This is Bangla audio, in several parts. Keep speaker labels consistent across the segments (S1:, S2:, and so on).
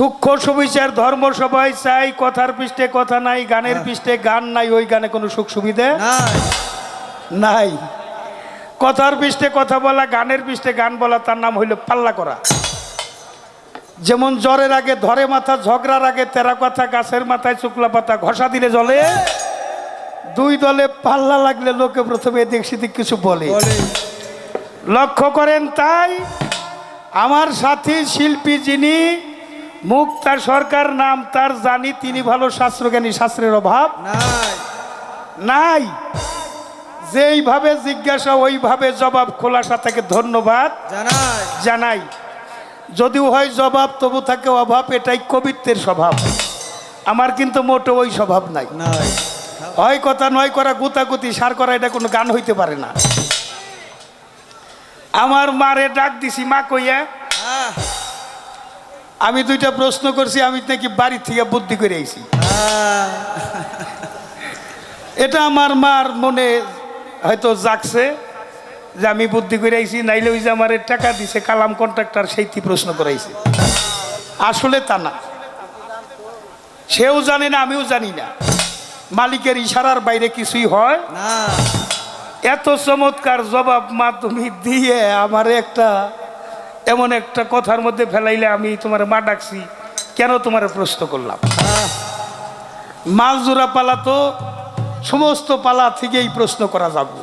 S1: সূক্ষ্ম সুবিচার ধর্ম সবাই চাই কথার পৃষ্ঠে কথা নাই গানের পৃষ্ঠে গান নাই ওই গানে কোনো সুখ সুবিধে
S2: নাই।
S1: নাই। কথার পৃষ্ঠে কথা বলা গানের পৃষ্ঠে গান বলা তার নাম হইল পাল্লা করা। যেমন জ্বরের আগে ধরে মাথা ঝগড়ার আগে তেরা কথা গাছের মাথায় শুকলা পাতা ঘষা দিলে জলে দুই দলে পাল্লা লাগলে লোকে প্রথমে এদিক সেদিক কিছু বলে। লক্ষ্য করেন তাই আমার সাথী শিল্পী যিনি মুক্তা সরকার নাম তার জানি তিনি ভালো শাস্ত্রজ্ঞানী শাস্ত্রের অভাব।
S2: নাই।
S1: নাই। যেইভাবে জিজ্ঞাসা ওইভাবে জবাব খোলাসা থেকে ধন্যবাদ
S2: জানাই।
S1: জানাই। যদিও হয় জবাব তবু থাকে অভাব এটাই কবিত্বের স্বভাব। আমার কিন্তু মোটো ওই স্বভাব নাই। হয় কথা নয় করা গুতাগুতি সার করা এটা কোনো গান হইতে পারে না। আমার মারে ডাক দিছি মা কইয়া আমি দুইটা প্রশ্ন করছি আমি নাকি বাড়ি থেকে বুদ্ধি করে আইছি। এটা আমার মার মনে হয়তো জাগছে যে আমি বুদ্ধি করে আইছি নাইলে ওই যে আমার টাকা দিছে কালাম কন্ট্রাক্টর সেইটি প্রশ্ন করাইছে। আসলে তা না। সেও জানে না আমিও জানি না। মালিকের ইশারার বাইরে কিছুই হয়।
S2: না।
S1: এত চমৎকার জবাব মা তুমি দিয়ে আমার একটা এমন একটা কথার মধ্যে ফেলাইলে আমি তোমার মা ডাকছি। কেন তোমার প্রশ্ন করলাম?
S2: আহ,
S1: মাছ জোড়া পালা তো সমস্ত পালা থেকেই প্রশ্ন করা যাবে।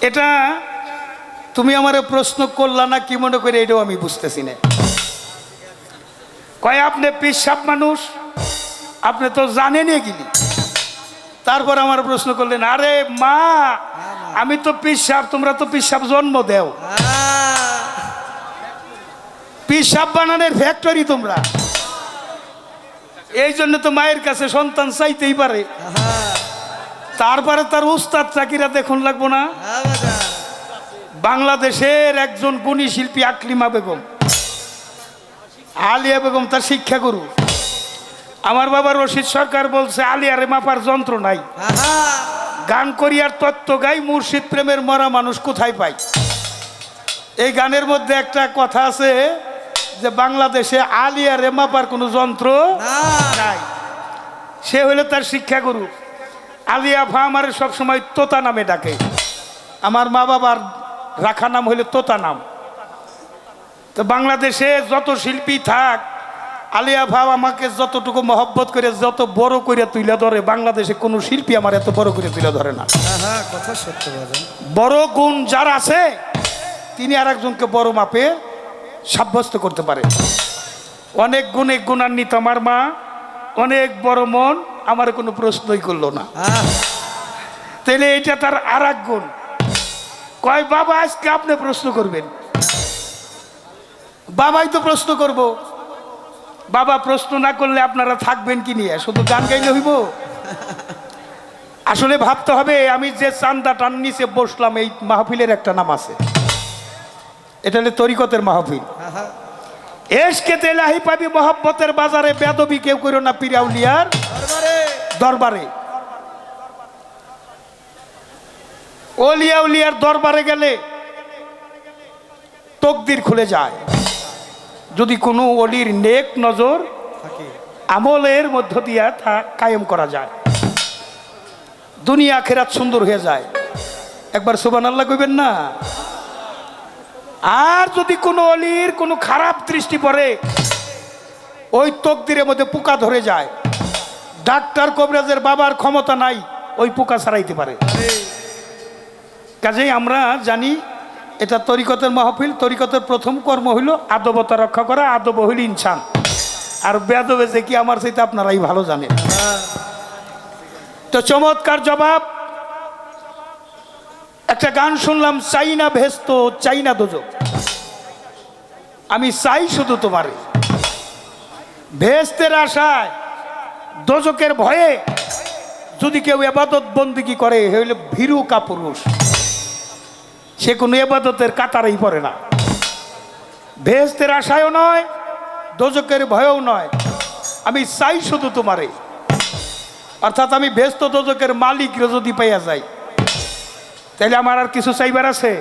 S1: এটা তুমি আমার প্রশ্ন করলা না কি মনে করে এটাও আমি বুঝতেছি না। কয় আপনি পিসাব মানুষ আপনি তো জানেন গিলি তারপর আমার প্রশ্ন করলেন আরে মা আমি তো পিসাব তোমরা তো পিসাব জন্ম দেও। পিসাব বানানোর ফ্যাক্টরি তোমরা। এই জন্য তো মায়ের কাছে সন্তান চাইতেই পারে। তারপরে তার উস্তাদ চাকিরা দেখুন লাগবো না। বাংলাদেশের একজন গুণী শিল্পী আকলিমা বেগম। আলিয়া বেগম তার শিক্ষাগুরু। আমার বাবা রশিদ সরকার বলছে, আলিয়ারে মাপার যন্ত্র নাই। গান করিয়ার তত্ত্ব গাই, মুর্শিদ প্রেমের মরা মানুষ কোথায় পায়? এই গানের মধ্যে একটা কথা আছে যে বাংলাদেশে আলিয়া রেমাপার কোনো যন্ত্র নাই। সে হলো তার শিক্ষাগুরু। আলিয়া ভা আমার সবসময় তোতা নামে ডাকে। আমার মা বাবার রাখা নাম হইলে তোতা নাম। তো বাংলাদেশে যত শিল্পী থাক আলিয়া ভাব আমাকে যতটুকু মহব্বত করে যত বড় করে তুলে ধরে বাংলাদেশে কোনো শিল্পী আমার এত বড় করে তুলে ধরে না।
S2: কথা সত্য
S1: বড় গুণ যার আছে তিনি আর একজনকে বড় মাপে সাব্যস্ত করতে পারে। অনেক গুণে গুণান্বিত আমার মা অনেক বড় মন আমার কোনো প্রশ্নই করল না। তাহলে এটা তার আর এক গুণ। কয় বাবা আজকে আপনি প্রশ্ন করবেন? বাবাই তো প্রশ্ন করব। বাবা প্রশ্ন না করলে আপনারা থাকবেন কি নিয়ে? শুধু গান গাইলে হইব? আসলে ভাবতে হবে আমি যে চান্দাটার নিচে বসলাম এই মাহফিলের একটা নাম আছে। এটা হলে তরিকতের মাহফিল। এসকে তেলাহি পাবি মহব্বতের বাজারে বেদবি কেউ করো না পিরাউলিয়ার
S2: দরবারে।
S1: দরবারে। ওলিয়া উলিয়ার দরবারে গেলে তকদির খুলে যায়। যদি কোনো অলির নেক নজর আমলের মধ্য দিয়া তা কায়েম করা যায়। দুনিয়া খেরাত সুন্দর হয়ে যায়। একবার সুবান আল্লাহ কইবেন না? আর যদি কোনো অলির কোনো খারাপ দৃষ্টি পড়ে, ওই তকদিরের মধ্যে পোকা ধরে যায়। ডাক্তার কবিরাজের বাবার ক্ষমতা নাই, ওই পোকা ছাড়াইতে পারে। কাজেই আমরা জানি, এটা তরিকতের মাহফিল, তরিকতের প্রথম কর্ম হইল আদবতা রক্ষা করা, আদব হইল ইনসান। আর বেদবে যে কি আমার সেটা আপনারাই ভালো জানেন। তো চমৎকার জবাব। একটা গান শুনলাম, চাইনা ভেস্ত, চাইনা দোজো আমি চাই শুধু তোমারে। ভেস্তের আশায় দোজকের ভয়ে যদি কেউ এবাদত বন্দিগি করে হইলে ভীরু কাপুরুষ। সে কোনো এবাদতের কাতারেই পড়ে না। ভেস্তের আশায়ও নয় দোজকের ভয়েও নয়। আমি চাই শুধু তোমারে। অর্থাৎ আমি ভেস্ত দোজকের মালিক যদি পাইয়া যাই তাহলে আমার আর কিছু চাইবার আছে?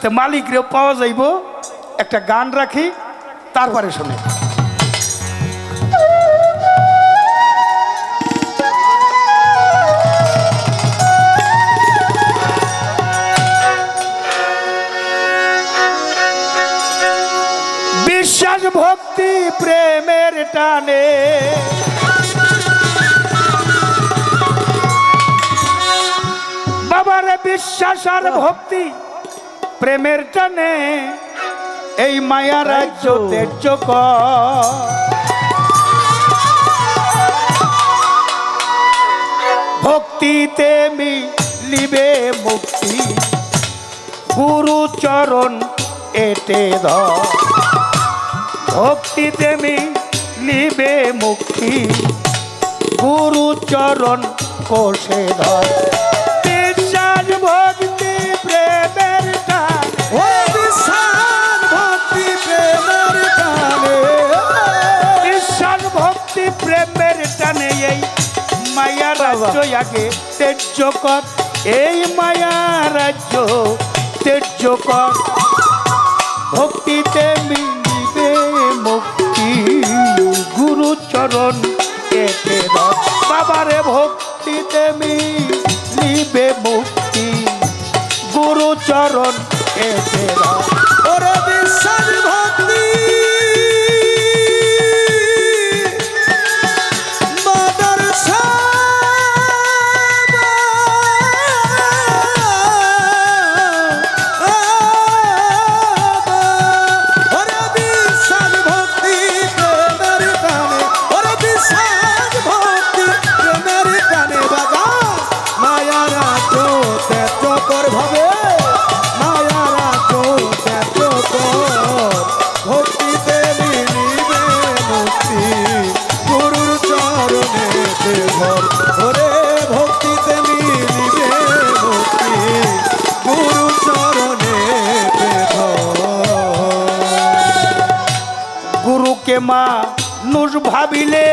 S1: তো মালিক রে পাওয়া যাইব? একটা গান রাখি, তারপরে শুনে। বিশ্বাস ভক্তি প্রেমের টানে। বাবার বিশ্বাস আর ভক্তি প্রেমের টানে। এই মায়া রাজ্য তেজ্য ভক্তিতে মিলিবে মুক্তি, গুরু চরণ এটে ভক্তিতে মিলিবে মুক্তি, গুরু চরণ কোষে ধর। আগে তেজ্য কর। এই মায়া রাজ্য তেজ্য কর। ভক্তিতে মিলিবে মুক্তি। গুরু চরণ বাবারে ভক্তিতে মিলিবে মুক্তি। গুরু চরণ এতে রথ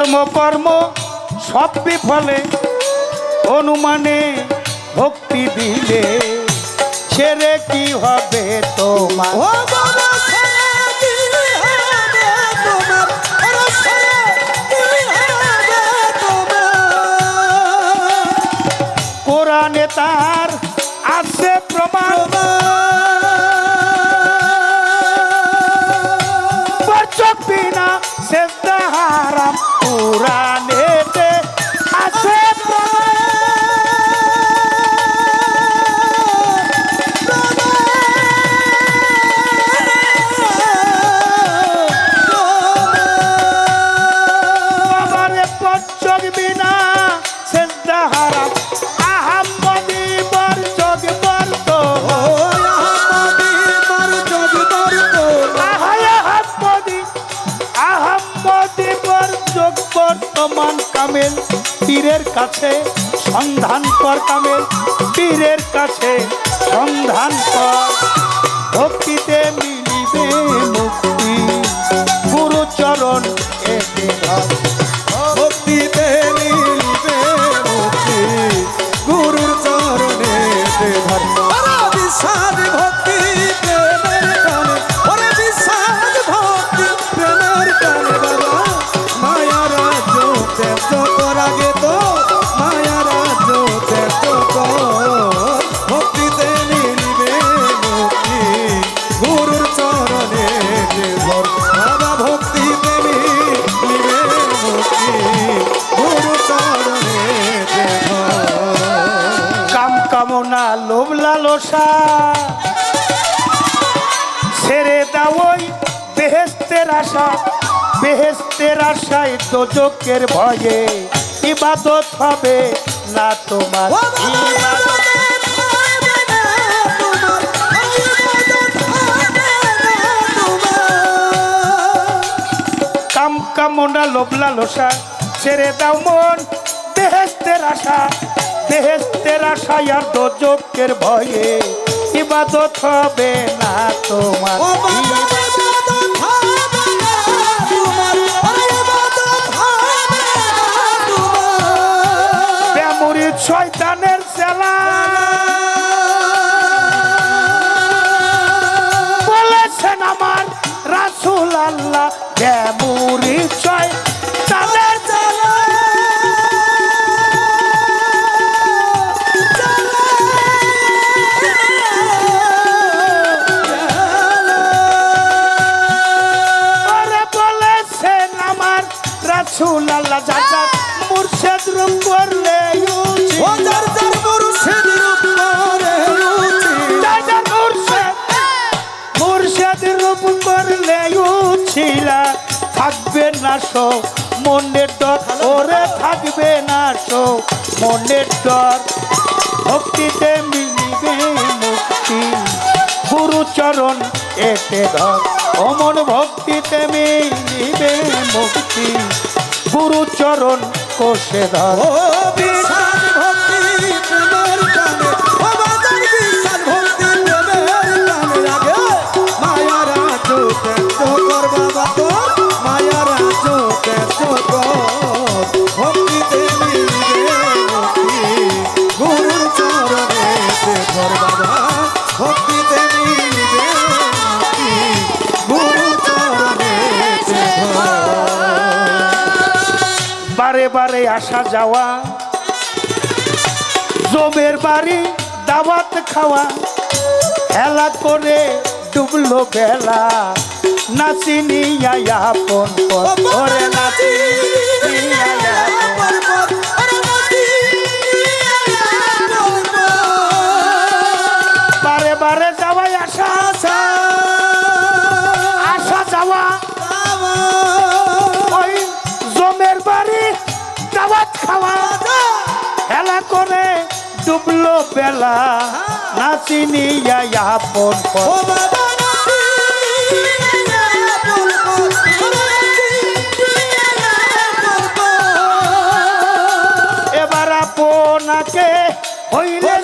S1: ধর্ম কর্ম সব বিফলে। অনুমানে ভক্তি দিলে ছেড়ে কি হবে তোমার? কোরআনে তার চোখের ভয়ে ইবাদত হবে না তোমার। কাম কামনা লোবলা লোসা ছেড়ে দাও মন। দেহেস্তের আশা দেহেস্তের আশা আর দোজকের ভয়ে ইবাদত হবে না তোমার। বেমুরি থাকবে না সো মনের ডর ওরে থাকবে না সো মনের ডর। ভক্তিতে মিলিবে মুক্তি গুরুচরণ এতে ধর। অমন ভক্তিতে মিলিবে মুক্তি গুরুচরণ কোষে ধর। বারে বারে আসা যাওয়া। জমের বাড়ি দাওয়াত খাওয়া। হেলা করে ডুবলো বেলা। নাচিনি আপন পথ। ওরে নাচি খাওয়া হেলা করে ডুবলো বেলা। নাচিনি এবার আপনাকে হইলে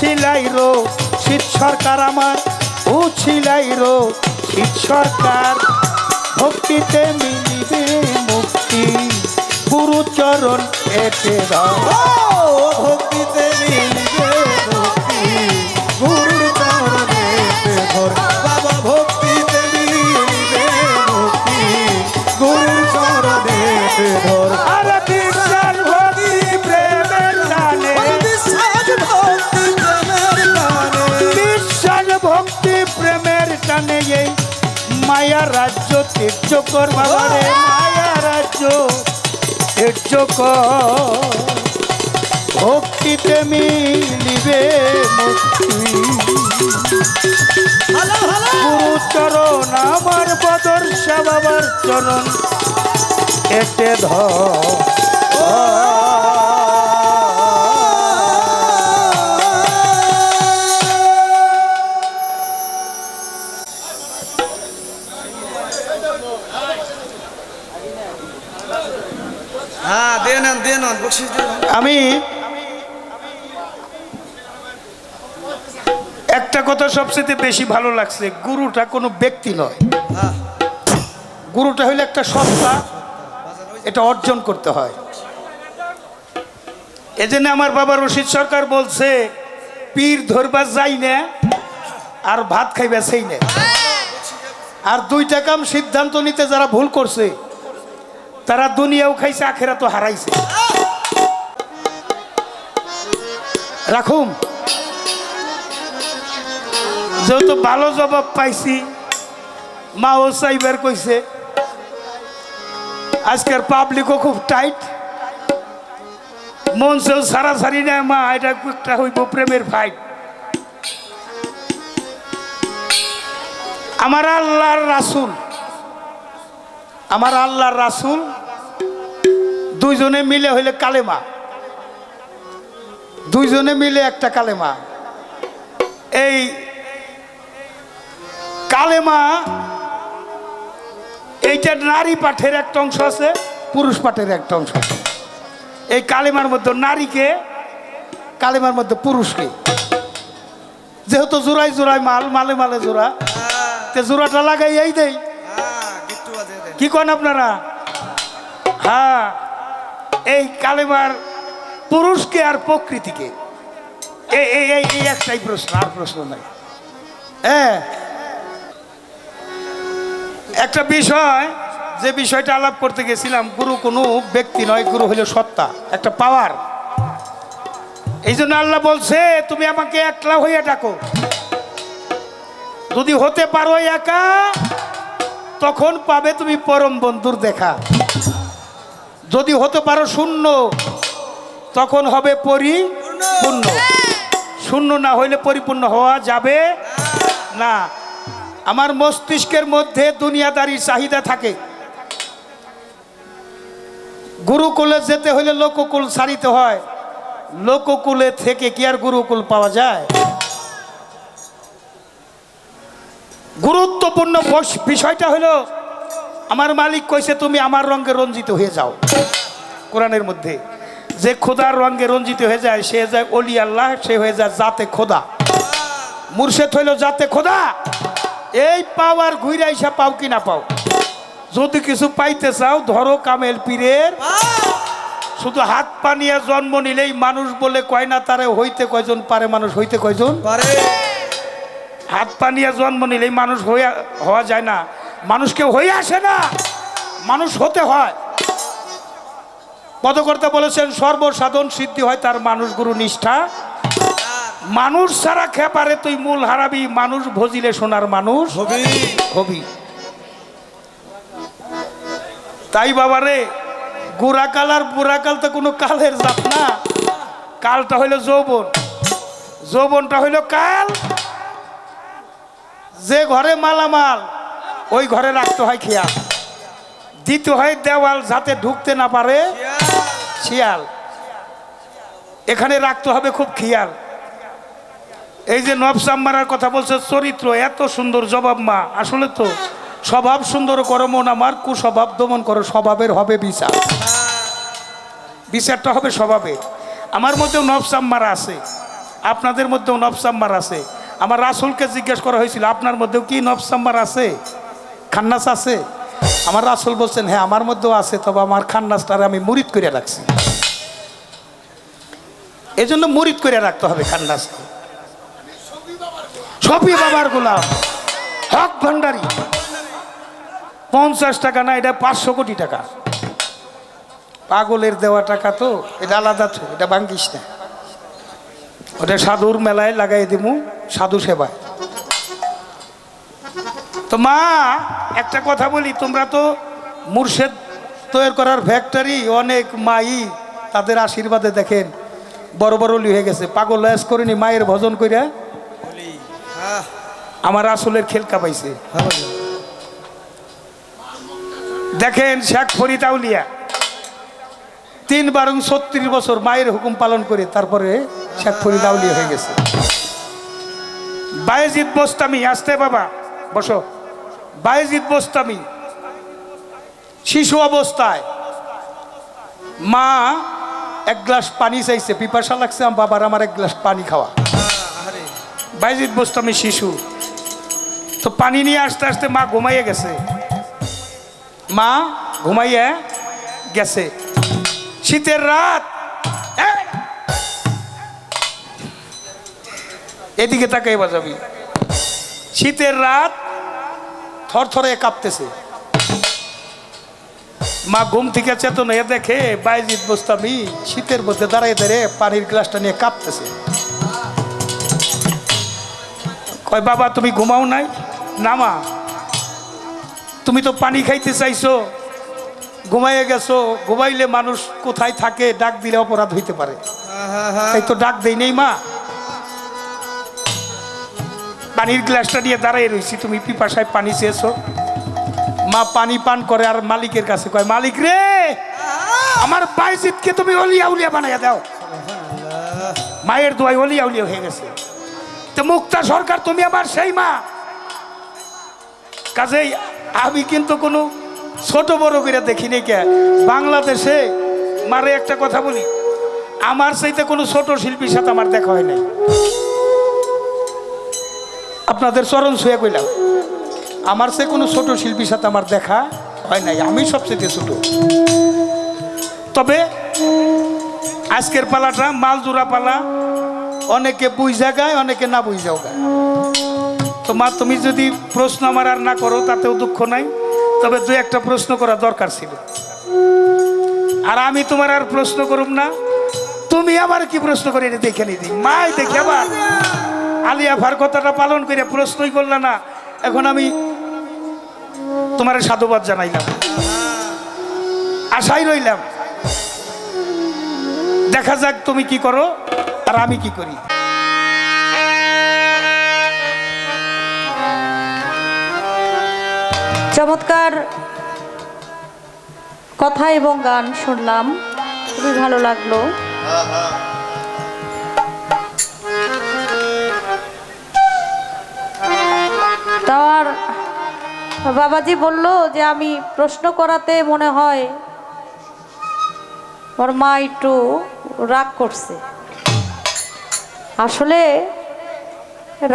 S1: উছিলাই রো, শীত সরকার আমার উছিলাই রো, শীত সরকার। ভক্তিতে মিলিবে মুক্তি
S2: গুরু চরণ এতে ভক্তিতে মিলিবে মুক্তি গুরু চরণ
S1: এতে ধর মায়া রাজ্য তীর্য কর বাবা রে মায়া রাজ্য তীর্য কর। ভক্তিতে মিলিবে মুক্তি। গুরু চরণ আমার বদর বাবার চরণ এতে ধর। আমি একটা কথা সবচেয়ে বেশি ভালো লাগছে গুরুটা কোনো ব্যক্তি নয়।
S2: হ্যাঁ।
S1: গুরুটা হইলে একটা সত্তা এটা অর্জন করতে হয়। এজন্য আমার বাবা রশিদ সরকার বলছে পীর ধরবা যাই না আর ভাত খাইবা সেই না। আর দুইটা কাম সিদ্ধান্ত নিতে যারা ভুল করছে তারা দুনিয়াও খাইছে আখেরা তো হারাইছে। রাখুম। যেহেতু ভালো জবাব পাইছি মা ও সাইবার কইছে, আজকের পাবলিকও খুব টাইট মন সেও সারাসারি না মা, এটা একটা হইব প্রেমের ফাইট আমার আল্লাহর রাসুল, আমার আল্লাহর রাসুল দুইজনে মিলে হইলে কালেমা। দুইজনে মিলে একটা কালেমা। এই কালেমা, এইটা নারী পাঠের একটা অংশ আছে, পুরুষ পাঠের একটা অংশ আছে। এই কালেমার মধ্যে নারীকে, কালেমার মধ্যে পুরুষকে। যেহেতু জোড়াই জোড়াই মাল, মালে মালে জোড়া, তে জোড়াটা লাগাই এই দেই। কি কন আপনারা? হ্যাঁ এই কালেমার পুরুষকে আর প্রকৃতিকে? এই একটাই প্রশ্ন, আর প্রশ্ন নাই। হ্যাঁ একটা বিষয়, যে বিষয়টা আলাপ করতে গেছিলাম, গুরু কোনো ব্যক্তি নয়, গুরু হলো সত্তা, একটা পাওয়ার এই জন্য আল্লাহ বলছে, তুমি আমাকে একলা হইয়া ডাকো। যদি হতে পারো একা, তখন পাবে তুমি পরম বন্ধুর দেখা। যদি হতে পারো শূন্য তখন হবে পরিপূর্ণ। শূন্য না হইলে পরিপূর্ণ হওয়া যাবে না। আমার মস্তিষ্কের মধ্যে দুনিয়াদারির চাহিদা থাকে। গুরুকুলে যেতে হইলে লোককুল সারিতে হয়। লোককুলে থেকে কি আর গুরুকুল পাওয়া যায়? গুরুত্বপূর্ণ বিষয়টা হলো আমার মালিক কইছে তুমি আমার রঙে রঞ্জিত হয়ে যাও। কোরআনের মধ্যে। যে খোদার রঙে রঞ্জিত হয়ে যায় সে যায় অলি আল্লাহ সে হয়ে যায় জাতে খোদা। মুর্শেদ হইল জাতে খোদা। এই পাওয়ার ঘুরে আইসা পাও কি না পাও? যদি কিছু পাইতে চাও ধরো কামেল পীরের। শুধু হাত পানিয়া জন্ম নিলেই মানুষ বলে কয় না তারে হইতে কয়জন পারে মানুষ হইতে কয়জন?
S2: পারে।
S1: হাত পানিয়া জন্ম নিলেই মানুষ হইয়া হওয়া যায় না। মানুষকে হয়ে আসে না। মানুষ হতে হয়। পদকর্তা বলেছেন সর্বসাধন সিদ্ধি হয় তার মানুষ গুরু নিষ্ঠা। মানুষ ছাড়া খেপারে তুই মূল হারাবি, মানুষ ভজিলে সোনার মানুষ।
S2: হবি
S1: তাই বাবারে গুড়াকাল আর বুড়াকাল তো কোনো কালের জাত না। কালটা হইল যৌবন। যৌবনটা হইল কাল। যে ঘরে মালামাল, ওই ঘরে রাখতে হয় খেয়াল। দিতে হয় দেওয়াল যাতে ঢুকতে না পারে। শিয়াল। এখানে রাখতে হবে খুব খেয়াল। এই যে নবসাম মারার কথা বলছে, চরিত্র, এত সুন্দর জবাব মা, আসলে তো স্বভাব সুন্দর করো মন আমার কুস্বভাব দমন করো, স্বভাবের হবে বিচার। বিচারটা হবে স্বভাবে। আমার মধ্যেও নবসাম্মার আছে, আপনাদের মধ্যেও নবসাম্মার আছে। আমার রাসুলকে জিজ্ঞেস করা হয়েছিল, আপনার মধ্যেও কি নবসাম্মার আছে? খান্নাস আছে? আমার রাসুল বলছেন হ্যাঁ আমার মধ্যেও আছে, তবে আমার খান্নাসটারে আমি মুরিদ করে রাখছি। এই জন্য মুরিদ করে রাখতে হবে খান্নাসকে। সবই বাবার গোলাম। হক ভান্ডারি। পঞ্চাশ টাকা না, এটা পাঁচশো কোটি টাকা। পাগলের দেওয়া টাকা তো, এটা আলাদা তো, এটা ভাঙ্গিস না। ওটা সাধুর মেলায় লাগাই দিমু, সাধু সেবায়। তো মা, একটা কথা বলি, তোমরা তো মুর্শেদ তৈরি করার ফ্যাক্টরি অনেক মাই তাদের আশীর্বাদে দেখেন, বড় বড় হয়ে গেছে। পাগল লয়াস করিনি, মায়ের ভজন কইরা। আমার আসলের খেলকা পাইছে দেখেন শেখ ফরিদ আউলিয়া, তিন বারং ছত্রিশ বছর মায়ের হুকুম পালন করে তারপরে শেখ ফরিদ আউলিয়া হয়ে গেছে। বায়েজিৎ বোস্তামি আসতে বাবা, বসো। বায়েজিৎ বোস্তামি, শিশু অবস্থায়। মা, এক গ্লাস পানি চাইছে, পিপাসা লাগছে আমার বাবার আমার এক গ্লাস পানি খাওয়া।
S2: আরে
S1: বাইজিৎ বোস্তামি শিশু। তো পানি নিয়ে আসতে আসতে মা ঘুমাইয়ে গেছে। মা ঘুমাইয়ে গেছে। শীতের রাত! এদিকে তাকাই বাজাবি শীতের রাত থরথরে কাঁপতেছে। মা ঘুম থেকে চেতন হয়ে দেখে বাইজিৎ বোস্তামি শীতের মধ্যে দাঁড়াই দাঁড়িয়ে পানির গ্লাসটা নিয়ে কাঁপতেছে। কয় বাবা তুমি ঘুমাও নাই? নামা তুমি তো পানি খাইতে চাইছো। ঘুমাইয়ে গেছো। ঘুমাইলে মানুষ কোথায় থাকে ডাক দিলে অপরাধ হইতে পারে। তাই তো ডাক দেই নেই মা। পানির গ্লাসটা নিয়ে দাঁড়াই রয়েছি তুমি পিপাসায় পানি চেয়েছো। মা পানি পান করে আর মালিকের কাছে কয়, মালিক রে, আমার বাইজিৎকে তুমি অলিয়া উলিয়া বানাইয়া দাও। মায়ের দোয়াই অলিয়া উলিয়া হয়ে গেছে। তো মুক্তা সরকার, তুমি আমার সেই মা। কাজেই আমি কিন্তু কোনো ছোট বড় করে দেখিনি কে। বাংলাদেশে, মারে একটা কথা বলি, আমার চাইতে কোনো ছোট শিল্পীর সাথে আমার দেখা হয় নাই। আপনাদের চরণ ছুঁয়ে কইলাম। আমার সে কোনো ছোট শিল্পীর সাথে আমার দেখা হয় নাই। আমি সবচেয়ে ছোট। তবে আজকের পালাটা মালজোড়া পালা। অনেকে বুঝা গায়, অনেকে না বুঝাও তো মা, তুমি যদি প্রশ্ন আমার আর না করো, তাতেও দুঃখ নাই। তবে দু একটা প্রশ্ন করা দরকার ছিল। আর আমি তোমার আর প্রশ্ন করুম না। তুমি আবার কি প্রশ্ন করে দেখে নিদি মাই দেখে আবার। আলিয়া ভার কথাটা পালন করে প্রশ্নই করলে না। এখন আমি তোমার সাধুবাদ জানাইলাম। আশাই রইলাম। দেখা যাক তুমি কি করো আর আমি কি করি।
S3: চমৎকার কথা এবং গান শুনলাম। খুবই ভালো লাগল। তার বাবাজি বলল যে আমি প্রশ্ন করাতে মনে হয় ওর মা একটু রাগ করছে। আসলে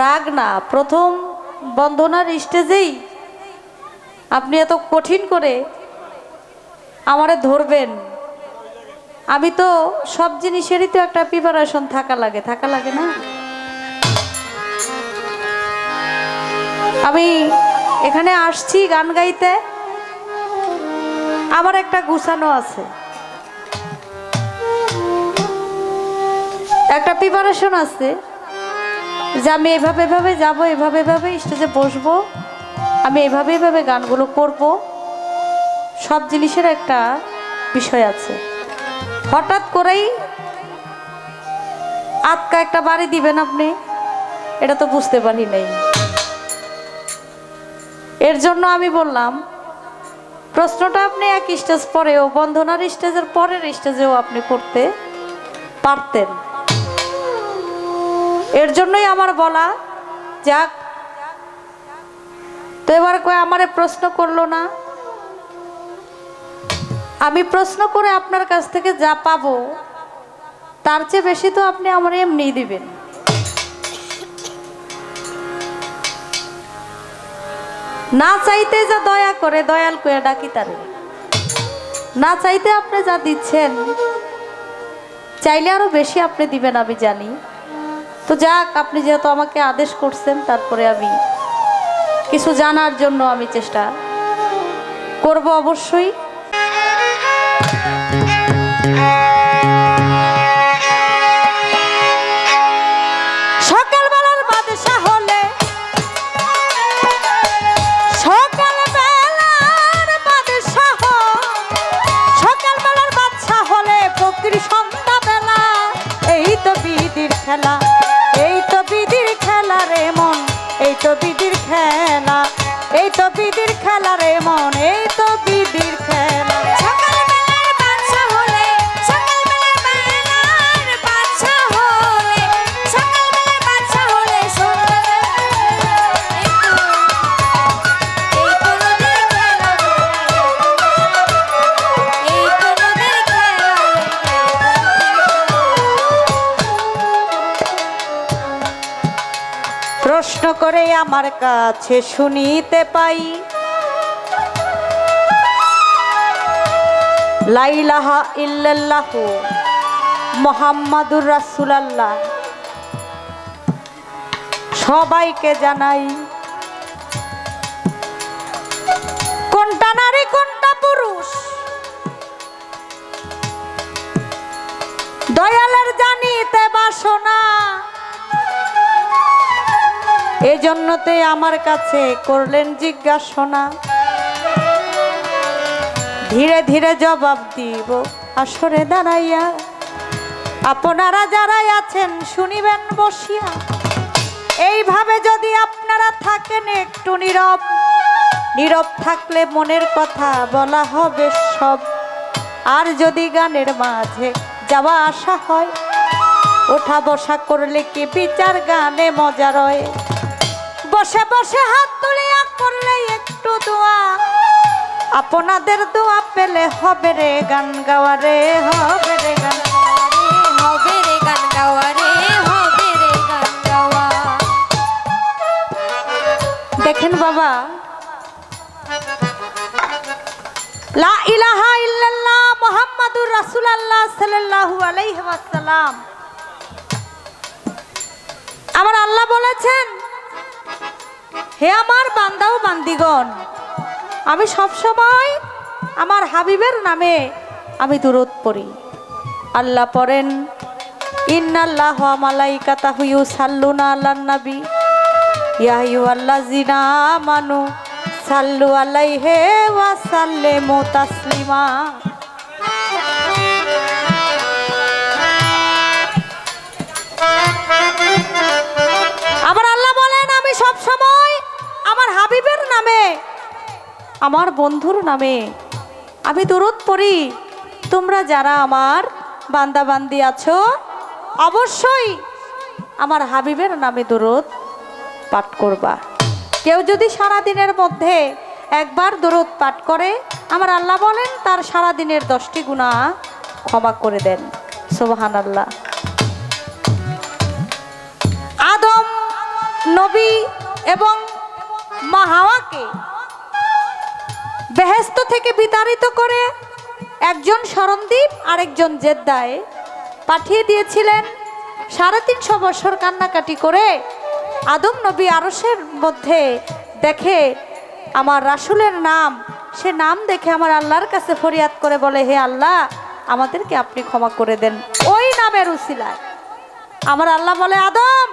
S3: রাগ না, প্রথম বন্ধনার স্টেজেই আপনি এত কঠিন করে আমারে ধরবেন। আমি তো সব জিনিসেরই তো একটা প্রিপারেশন থাকা লাগে থাকা লাগে না? আমি এখানে আসছি গান গাইতে। আমার একটা গুছানো আছে। একটা প্রিপারেশন আছে যে আমি এভাবে এভাবে যাব, এভাবে এভাবে স্টেজে বসবো। আমি এভাবে এভাবে গানগুলো করব। সব জিনিসের একটা বিষয় আছে। হঠাৎ করেই আটকা একটা বাড়ি দিবেন আপনি? এটা তো বুঝতে পারি নাই। এর জন্য আমি বললাম, প্রশ্নটা আপনি এক স্টেজ পরেও, বন্ধনার স্টেজের পরের স্টেজেও আপনি করতে পারতেন। এর জন্যই আমার বলা, যাক। তো এবার কয়, আমারে প্রশ্ন করল না। আমি প্রশ্ন করে আপনার কাছ থেকে যা পাবো, তার চেয়ে বেশি তো আপনি আমার এমনিই দিবেন। না চাইতে যা দয়া করে, দয়াল করে ডাকি তারে। না চাইতে আপনি যা দিচ্ছেন, চাইলে আরও বেশি আপনি দিবেন, আমি জানি। তো যাক, আপনি যেহেতু আমাকে আদেশ করছেন, তারপরে আমি কিছু জানার জন্য আমি চেষ্টা করব অবশ্যই। কাছে শুনিতে পাই। লাইলাহা ইল্লাল্লাহ মোহাম্মদুর রাসুলাল্লাহ। সবাইকে জানাই দয়ালের জানিতে বাসনা এই জন্যতে আমার কাছে করলেন জিজ্ঞাসনা। ধীরে ধীরে জবাব দিব, আসরে দাঁড়াইয়া। আপনারা যারাই আছেন, শুনিবেন বসিয়া। এইভাবে যদি আপনারা থাকেন একটু নীরব। নীরব থাকলে মনের কথা বলা হবে সব। আর যদি গানের মাঝে যাওয়া আসা হয়, ওঠা বসা করলে কি বিচার গানে মজা রয়? বসে বসে হাত তুলিয়া করলে একটু দোয়া। আপনাদের দোয়া পেলে হবে রে গান গাওয়া রে হবে রে গান।
S4: হবে রে গান গাওয়া রে হবে রে গান গাওয়া।
S3: দেখেন বাবা। লা ইলাহা ইল্লাল্লাহ মুহাম্মাদুর রাসূলুল্লাহ সাল্লাল্লাহু আলাইহি ওয়াসাল্লাম। আমার আল্লাহ বলেছেন হে আমার বান্দা বান্দিগণ, আমি সব সময় আমার হাবিবের নামে আমি দূরত পড়ি। আল্লাহ পড়েন, ইন্নাল্লাহ ওয়া মালাইকাতাহু ইউসাল্লুনা আলান নবী। ইয়া আইয়ুহাল্লাযিনা আমানু সাল্লু আলাইহি ওয়া সাল্লিমু তাসলিমা। আমার বন্ধুর নামে। আমি দূরত পড়ি, তোমরা যারা আমার বান্দাবান্দি আছো, অবশ্যই আমার হাবিবের নামে দূরত পাঠ করবা। কেউ যদি সারা দিনের মধ্যে একবার দরদ পাঠ করে, আমার আল্লাহ বলেন, তার সারা দিনের দশটি গুণা ক্ষমা করে দেন। সোবাহান আল্লাহ আদম নবী এবং মা হাওয়াকে বেহেস্ত থেকে বিতাড়িত করে একজন শরণদ্বীপ, আরেকজন জেদ্দায় পাঠিয়ে দিয়েছিলেন। সাড়ে তিনশো বছর কান্নাকাটি করে আদম নবী আরসের মধ্যে দেখে, আমার রাসুলের নাম, সে নাম দেখে আমার আল্লাহর কাছে ফরিয়াদ করে বলে, হে আল্লাহ, আমাদেরকে আপনি ক্ষমা করে দেন। ওই নামের উসিলায় আমার আল্লাহ বলে, আদম,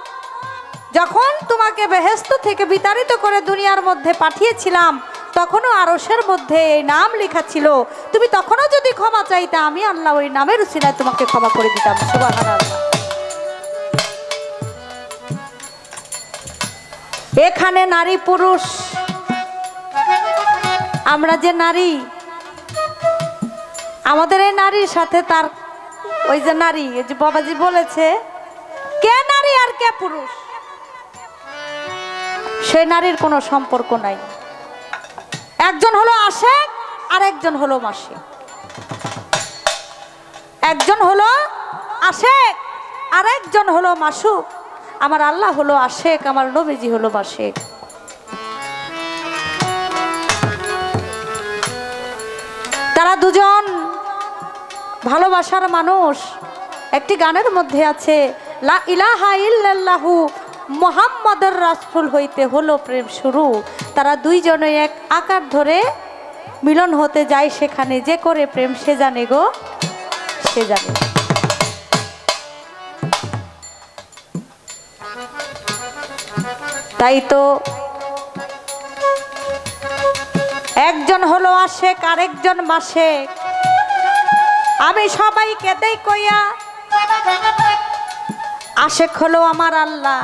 S3: যখন তোমাকে বেহেস্ত থেকে বিতাড়িত করে দুনিয়ার মধ্যে পাঠিয়েছিলাম তখনও আরসের মধ্যে এই নাম লেখা ছিল। তুমি তখনও যদি ক্ষমা চাইতে, আমি আল্লাহ ওই নামের উসিলায় তোমাকে ক্ষমা করে দিতাম। এখানে নারী পুরুষ, আমরা যে নারী, আমাদের এই নারীর সাথে তার, ওই যে নারী, এই যে বাবাজি বলেছে, কে নারী আর কে পুরুষ? সে নারীর কোনো সম্পর্ক নাই। একজন হলো আশেক আর একজন হলো মাসে। একজন হলো আশেক আর একজন হলো মাসুক। আমার আল্লাহ হলো আশেক, আমার নবীজি হলো মাসেক। তারা দুজন ভালোবাসার মানুষ। একটি গানের মধ্যে আছে, লা ইলাহা ইল্লাল্লাহু মোহাম্মদের রাসফুল হইতে হলো প্রেম শুরু। তারা দুইজনে এক আকার ধরে মিলন হতে যায় সেখানে। যে করে প্রেম সে জানে গো, সে জানে। তাই তো একজন হলো আশেক, আরেকজন মাসেক। আমি সবাইকে দেই কইয়া আশেক হলো আমার আল্লাহ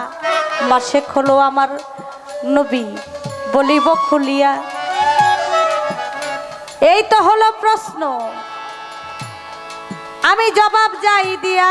S3: মাসেক হলো আমার নবী, বলিব খুলিয়া। এই তো হলো প্রশ্ন। আমি জবাব যাই দিয়া